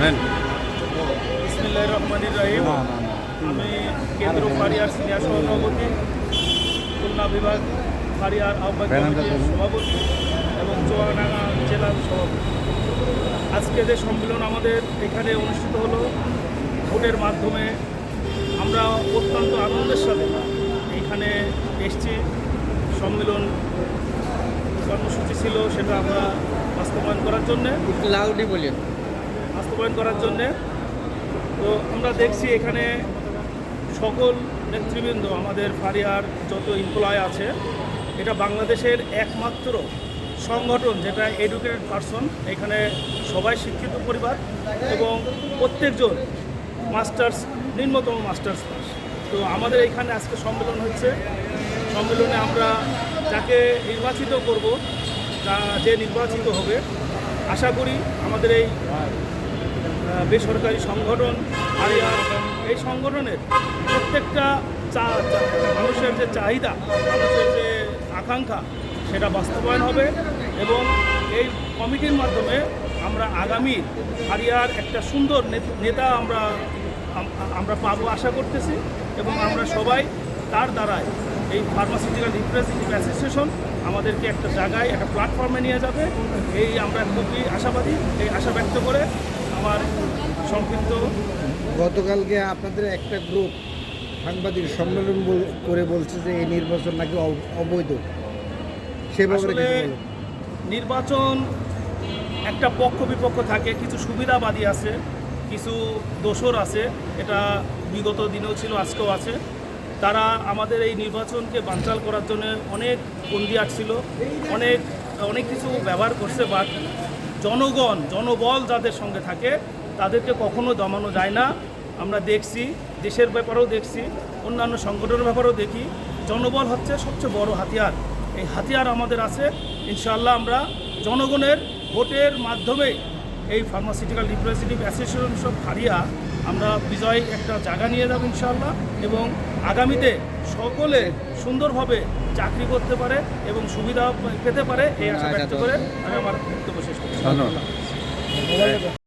নেন ইসমিল্লাহ রহমানির রহিম। না না না। আমি কেন্দ্র ফারিয়ার সিনিয়র সভাপতি খুলনা বিভাগ ফারিয়ার আহ্বায়ক কমিটির সভাপতি এবং চুয়াডাঙ্গা জেলার সভাপতি। আজকে যে সম্মেলন আমাদের এখানে অনুষ্ঠিত হলো ভোটের মাধ্যমে আমরা অত্যন্ত আনন্দের সাথে এইখানে এসছি। সম্মেলন কর্মসূচি ছিল সেটা আমরা বাস্তবায়ন করার জন্যে। লাউডি বলেন বাস্তবায়ন করার জন্যে। তো আমরা দেখছি এখানে সকল নেতৃবৃন্দ, আমাদের ফারিয়ার যত এমপ্লয় আছে, এটা বাংলাদেশের একমাত্র সংগঠন যেটা এডুকেটেড পারসন এখানে সবাই শিক্ষিত পরিবার এবং প্রত্যেকজন মাস্টার্স নিম্নতম মাস্টার্স পাস তো আমাদের এখানে আজকে সম্মেলন হচ্ছে। সম্মেলনে আমরা যাকে নির্বাচিত করব, যা, যে নির্বাচিত হবে, আশা করি আমাদের এই বেসরকারি সংগঠন আরিয়া এই সংগঠনের প্রত্যেকটা চা মানুষের যে চাহিদা, মানুষের যে আকাঙ্ক্ষা, সেটা বাস্তবায়ন হবে এবং এই কমিটির মাধ্যমে আমরা আগামী আরিয়ার একটা সুন্দর নেত- নেতা আমরা আমরা পাবো আশা করতেছি এবং আমরা সবাই তার দ্বারাই এই ফার্মাসিউটিক্যাল রিপ্রেজেন্টেটিভ অ্যাসোসিয়েশন আমাদেরকে একটা জায়গায়, একটা প্ল্যাটফর্মে নিয়ে যাবে। এই আমরা খুবই আশাবাদী, এই আশা ব্যক্ত করে আমার সংক্ষিপ্ত গতকালকে আপনাদের একটা গ্রুপ সাংবাদিক সম্মেলন করে বলছে যে এই নির্বাচন নাকি অবৈধ। সে ব্যাপারে। নির্বাচন একটা পক্ষ বিপক্ষ থাকে কিছু সুবিধাবাদী আছে কিছু দোসর আছে এটা বিগত দিনেও ছিল আজকেও আছে। তারা আমাদের এই নির্বাচনকে বানচাল করার জন্য অনেক বন্দি ছিল অনেক অনেক কিছু ব্যবহার করছে বাট জনগণ, জনবল যাদের সঙ্গে থাকে, তাদেরকে কখনো দমানো যায় না। আমরা দেখছি, দেশের ব্যাপারেও দেখছি, অন্যান্য সংগঠনের ব্যাপারেও দেখি, জনবল হচ্ছে সবচেয়ে বড় হাতিয়ার। এই হাতিয়ার আমাদের আছে। ইনশাআল্লাহ আমরা জনগণের ভোটের মাধ্যমে এই ফার্মাসিউটিক্যাল রিপ্রেজেন্টেটিভ অ্যাসোসিয়েশন সব হারিয়া আমরা বিজয় একটা জায়গা নিয়ে যাব ইনশাআল্লাহ এবং আগামীতে সকলে সুন্দরভাবে চাকরি করতে পারে এবং সুবিধা পেতে পারে এই আশা ব্যক্ত করে আমি আমার বক্তব্য শেষ করছি। ধন্যবাদ।